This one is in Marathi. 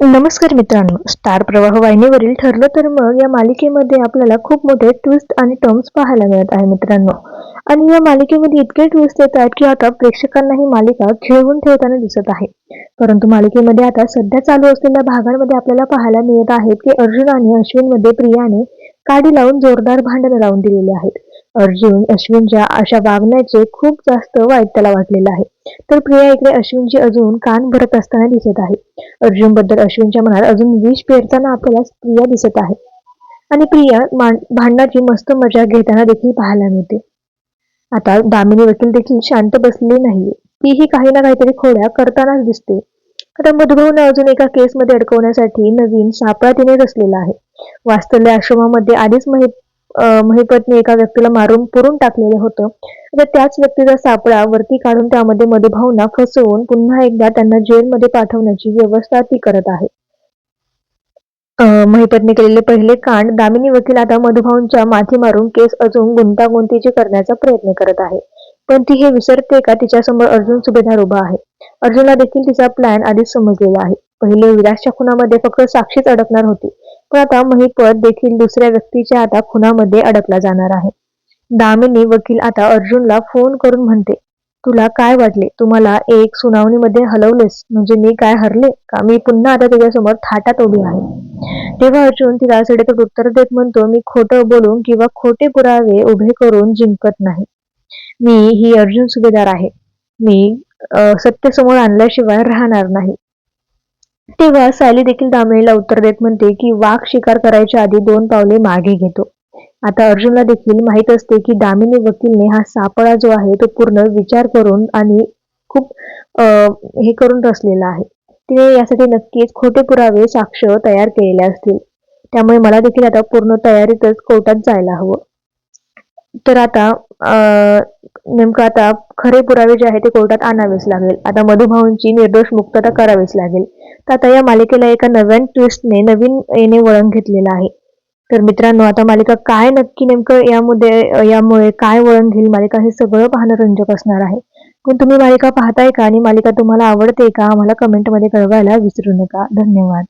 नमस्कार मित्रांनो स्टार प्रवाह वाहिनीवरील ठरलं तर मग या मालिकेमध्ये आपल्याला खूप मोठे ट्विस्ट आणि टर्म्स पाहायला मिळत आहे मित्रांनो. आणि या मालिकेमध्ये इतके ट्विस्ट येतात की आता प्रेक्षकांना ही मालिका खेळवून ठेवताना दिसत आहे. परंतु मालिकेमध्ये आता सध्या चालू असलेल्या भागांमध्ये आपल्याला पाहायला मिळत आहेत की अर्जुन आणि अश्विनमध्ये प्रियाने काडी लावून जोरदार भांडण लावून दिलेले आहेत. अर्जुन अश्विनच्या अशा वागण्याचे खूप जास्त वाईट त्याला वाटलेलं आहे. तर प्रिया इकडे अश्विनची अजून कान भरत असताना दिसत आहे. अर्जुनबद्दल अश्विनच्या मनात अजून विष पेरताना आपल्याला प्रिया दिसत आहे आणि प्रिया भांडणाची मस्त मजा घेताना देखील पाहायला मिळते. आता दामिनी वकील देखील शांत बसली नाहीये. तीही काही ना काहीतरी खोड्या करतानाच दिसते. आता मधुभाऊने अजून एका केसमध्ये अडकवण्यासाठी नवीन सापळा तिने रचलेला आहे. वास्तव्य आश्रमामध्ये आधीच महिपतने एका व्यक्तीला मारून पुरून टाकलेलं होतं. तर त्याच व्यक्तीचा सापळा वरती काढून त्यामध्ये मधुभावना फसवून पुन्हा एकदा त्यांना जेलमध्ये पाठवण्याची व्यवस्था ती करत आहे. महिपतने केलेले पहिले कांड दामिनी वकील आता मधुभाऊंच्या माथी मारून केस अजून गुंतागुंतीचे करण्याचा प्रयत्न करत आहे. पण ती हे विसरते का तिच्यासमोर अर्जुन सुभेदार उभा आहे. अर्जुनला देखील तिचा प्लॅन आधीच समजलेला आहे. पहिले विलासच्या खुनामध्ये फक्त साक्षीच अडकणार होती. पण आता महिपत देखील दुसऱ्या व्यक्तीच्या आता खुनामध्ये अडकला जाणार आहे. दामिनी वकील आता अर्जुनला फोन करून म्हणते तुला काय वाटले? तुम्हाला एक सुनावणीमध्ये हलवलेस? म्हणजे मी काय हरले? का मी पुन्हा आता तुझ्यासमोर थाटात उभी आहे? तेव्हा अर्जुन तिला सडेतोड उत्तर देत म्हणतो मी खोटं बोलून किंवा खोटे पुरावे उभे करून जिंकत नाही. मी ही अर्जुन सुभेदार आहे. मी सत्य समोर आणल्याशिवाय राहणार नाही. तेव्हा सायली देखील दामिनीला उत्तर देत म्हणते की वाघ शिकार करायच्या आधी दोन पावले मागे घेतो. आता अर्जुनला देखील माहीत असते की दामिनी वकीलने हा सापळा जो आहे तो पूर्ण विचार करून आणि खूप हे करून रचलेला आहे. तिने यासाठी नक्कीच खोटे पुरावे साक्ष तयार केलेले असतील. त्यामुळे मला देखील आता पूर्ण तयारीतच कोर्टात जायला हवं. तर आता नेमकं आता खरे पुरावे जे आहे ते कोर्टात आणावेच लागेल. आता मधुभाऊंची निर्दोष मुक्तता करावीच लागेल. तर आता या मालिकेला एका नव्यान ट्विस्टने नवीन येणे वळण घेतलेलं आहे. तर मित्रांनो आता मालिका काय नक्की नेमकं यामध्ये यामुळे काय वळण घेईल मालिका हे सगळं पाहणं रंजक असणार आहे. पण तुम्ही मालिका पाहताय का आणि मालिका तुम्हाला आवडते का आम्हाला कमेंटमध्ये कळवायला विसरू नका. धन्यवाद.